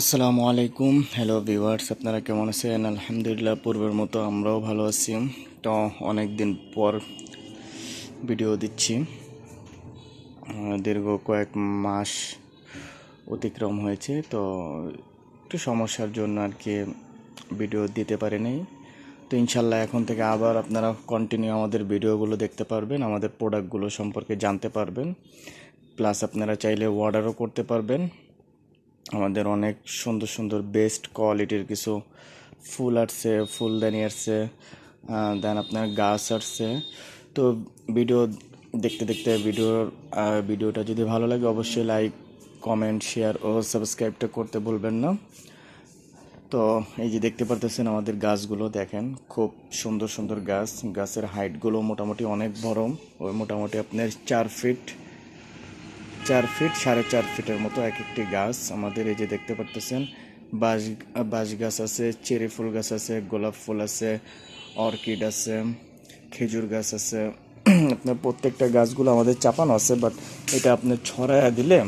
আসসালামু আলাইকুম। Hello viewers আপনারা কেমন আছেন? আলহামদুলিল্লাহ, পূর্বের মতো আমরাও ভালো আছি। তো অনেক দিন পর ভিডিও দিচ্ছি। দীর্ঘ কয়েক মাস অতিক্রম হয়েছে, তো একটু সমস্যার জন্য আর কি ভিডিও দিতে পারিনি। তো ইনশাল্লাহ এখন থেকে আবার আপনারা কন্টিনিউ আমাদের ভিডিওগুলো দেখতে পারবেন, আমাদের প্রোডাক্টগুলো সম্পর্কে জানতে পারবেন। প্লাস আপনারা চাইলে অর্ডারও করতে পারবেন। আমাদের অনেক সুন্দর সুন্দর বেস্ট কোয়ালিটির কিছু ফুল আসছে ফুলদানি আসছে দেন আপনার গাছ আসছে তো ভিডিও দেখতে দেখতে ভিডিওর ভিডিওটা যদি ভালো লাগে অবশ্যই লাইক কমেন্ট শেয়ার ও সাবস্ক্রাইবটা করতে ভুলবেন না। তো এই যে দেখতে পারতেছেন আমাদের গাছগুলো, দেখেন খুব সুন্দর সুন্দর গাছ। গাছের হাইটগুলো মোটামুটি অনেক বড়। ওই মোটামুটি আপনার চার ফিট চার ফিট সাড়ে চার ফিটের মতো এক একটি গাছ আমাদের এই যে দেখতে পারতেছেন। বাঁশ বাঁশ গাছ আছে, চেরি ফুল গাছ আছে, গোলাপ ফুল আছে, অর্কিড আছে, খেজুর গাছ আছে। আপনার প্রত্যেকটা গাছগুলো আমাদের চাপানো আছে বাট এটা আপনার ছড়ায়া দিলে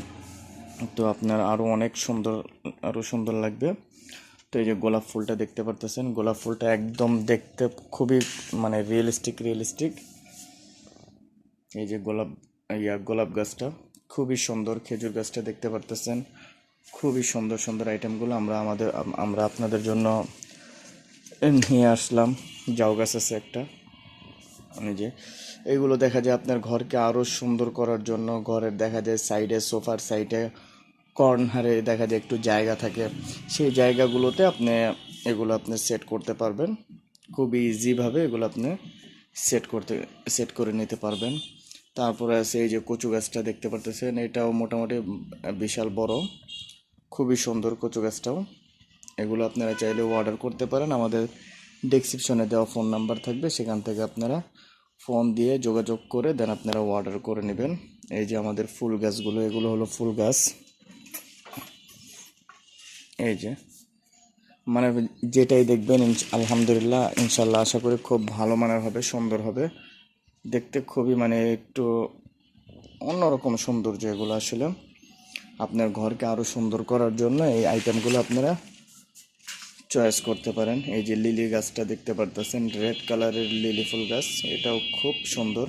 তো আপনার আরও অনেক সুন্দর আরও সুন্দর লাগবে। তো এই যে গোলাপ ফুলটা দেখতে পারতেছেন, গোলাপ ফুলটা একদম দেখতে খুবই মানে রিয়েলিস্টিক রিয়েলিস্টিক এই যে গোলাপ, ইয়া গোলাপ গাছটা। খুবই সুন্দর খেজুর গাছটা দেখতে পারতেছেন। খুবই সুন্দর সুন্দর আইটেমগুলো আমরা আমাদের, আমরা আপনাদের জন্য নিয়ে আসলাম। জাউ গাছ আছে একটা। এই যে এইগুলো দেখা যায় আপনার ঘরকে আরও সুন্দর করার জন্য। ঘরের দেখা যায় সাইডে সোফার সাইডে কর্নারে দেখা যায় একটু জায়গা থাকে। সেই জায়গাগুলোতে আপনি এগুলো আপনি সেট করতে পারবেন। খুবই ইজিভাবে এগুলো আপনি সেট করতে সেট করে নিতে পারবেন। তারপরে আছে এই যে কচু গাছটা দেখতে পারতেছেন, এটাও মোটামুটি বিশাল বড়, খুবই সুন্দর কচু গাছটাও। এগুলো আপনারা চাইলে অর্ডার করতে পারেন, আমাদের ডেসক্রিপশনে দেওয়া ফোন নাম্বার থাকবে, সেখান থেকে আপনারা ফোন দিয়ে যোগাযোগ করে দেন আপনারা অর্ডার করে নেবেন। এই যে আমাদের ফুল গাছগুলো, এগুলো হলো ফুল গাছ। এই যে মানে যেটাই দেখবেন আলহামদুলিল্লাহ, ইনশাল্লাহ আশা করি খুব ভালো মানের হবে, সুন্দর হবে। দেখতে খুবই মানে একটু অন্যরকম সৌন্দর্য এগুলো আসলে। আপনার ঘরকে আরও সুন্দর করার জন্য এই আইটেমগুলো আপনারা চয়েস করতে পারেন। এই যে লিলি গাছটা দেখতে পারতেছেন রেড কালারের লিলি ফুল গাছ, এটাও খুব সুন্দর।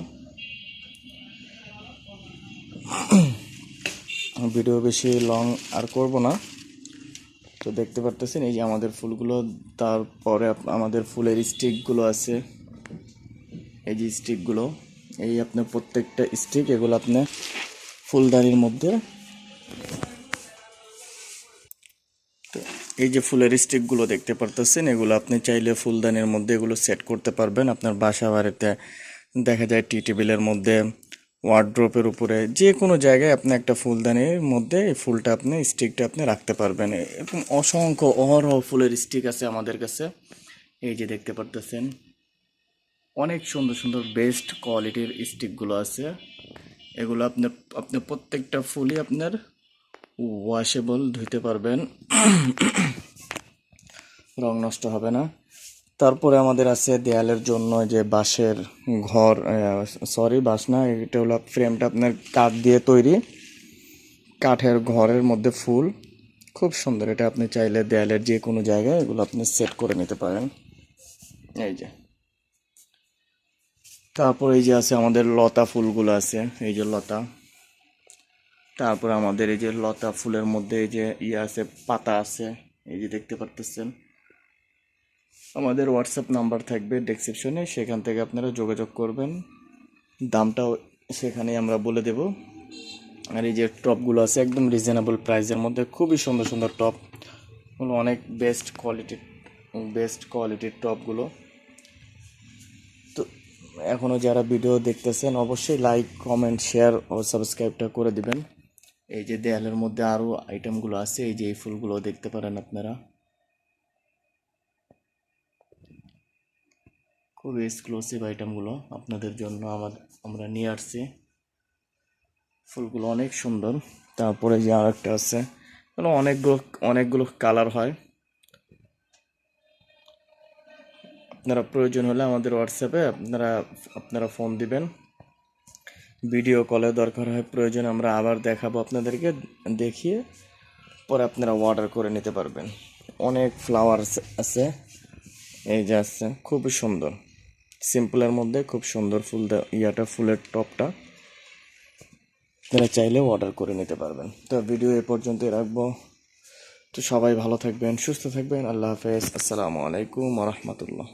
ভিডিও বেশি লং আর করব না। তো দেখতে পারতেছেন, এই যে আমাদের ফুলগুলো, তারপরে আমাদের ফুলের স্টিকগুলো আছে। এই যে স্টিকগুলো, এই আপনার প্রত্যেকটা স্টিক, এগুলো আপনার ফুলদানির মধ্যে এই যে ফুলের স্টিকগুলো দেখতে পারতেছেন, এগুলো আপনি চাইলে ফুলদানির মধ্যে এগুলো সেট করতে পারবেন। আপনার বাসা বাড়িতে দেখা যায় টি টেবিলের মধ্যে, ওয়ার্ড্রোপের উপরে, যে কোনো জায়গায় আপনি একটা ফুলদানির মধ্যে এই ফুলটা আপনি, স্টিকটা আপনি রাখতে পারবেন। এরকম অসংখ্য অহরহ ফুলের স্টিক আছে আমাদের কাছে। এই যে দেখতে পারতেছেন। অনেক সুন্দর সুন্দর বেস্ট কোয়ালিটির স্টিকগুলো আছে। এগুলো আপনার আপনার প্রত্যেকটা ফুলই আপনার ওয়াশেবল ধুইতে পারবেন। রং নষ্ট হবে না। তারপরে আমাদের আছে দেয়ালের জন্য যে বাঁশের ঘর সরি বাঁশ না, এটা হলো ফ্রেমটা আপনার কাঠ দিয়ে তৈরি। কাঠের ঘরের মধ্যে ফুল। খুব সুন্দর, এটা আপনি চাইলে দেয়ালের যে কোনো জায়গায় এগুলো আপনি সেট করে নিতে পারেন। এই যে। তারপর এই যে আছে আমাদের লতা ফুলগুলো আছে, এই যে লতা। তারপর আমাদের এই যে লতা ফুলের মধ্যে এই যে ইয়ে আছে, পাতা আছে, এই যে দেখতে পারতেছেন। আমাদের হোয়াটসঅ্যাপ নাম্বার থাকবে ডেসক্রিপশনে, সেখান থেকে আপনারা যোগাযোগ করবেন। দামটাও সেখানেই আমরা বলে দেব। আর এই যে টপগুলো আছে, একদম রিজনেবল প্রাইসের মধ্যে, খুবই সুন্দর সুন্দর টপ। অনেক বেস্ট কোয়ালিটির বেস্ট কোয়ালিটির টপগুলো। এখনও যারা ভিডিও দেখতেছেন, অবশ্যই লাইক কমেন্ট শেয়ার ও সাবস্ক্রাইবটা করে দিবেন। এই যে দেয়ালের মধ্যে আরও আইটেমগুলো আছে, এই যে এই ফুলগুলো দেখতে পারেন আপনারা। খুবই এক্সক্লুসিভ আইটেমগুলো আপনাদের জন্য আমার, আমরা নিয়ে আসছি। ফুলগুলো অনেক সুন্দর। তারপরে যে আর একটা আছে এগুলো অনেকগুলো অনেকগুলো কালার হয়। আপনারা প্রয়োজন হলে আমাদের হোয়াটসঅ্যাপে আপনারা আপনারা ফোন দিবেন। ভিডিও কলে দরকার হয়, প্রয়োজন আমরা আবার দেখাবো আপনাদেরকে, দেখিয়ে পরে আপনারা অর্ডার করে নিতে পারবেন। অনেক ফ্লাওয়ার আছে, এই যে আছে খুবই সুন্দর। সিম্পলের মধ্যে খুব সুন্দর ফুল ইয়াটা ফুলের টপটা। আপনারা চাইলেও অর্ডার করে নিতে পারবেন। তো ভিডিও এ পর্যন্তই রাখব। তো সবাই ভালো থাকবেন, সুস্থ থাকবেন। আল্লাহ হাফেজ। আসসালামু আলাইকুম রহমতুল্লাহ।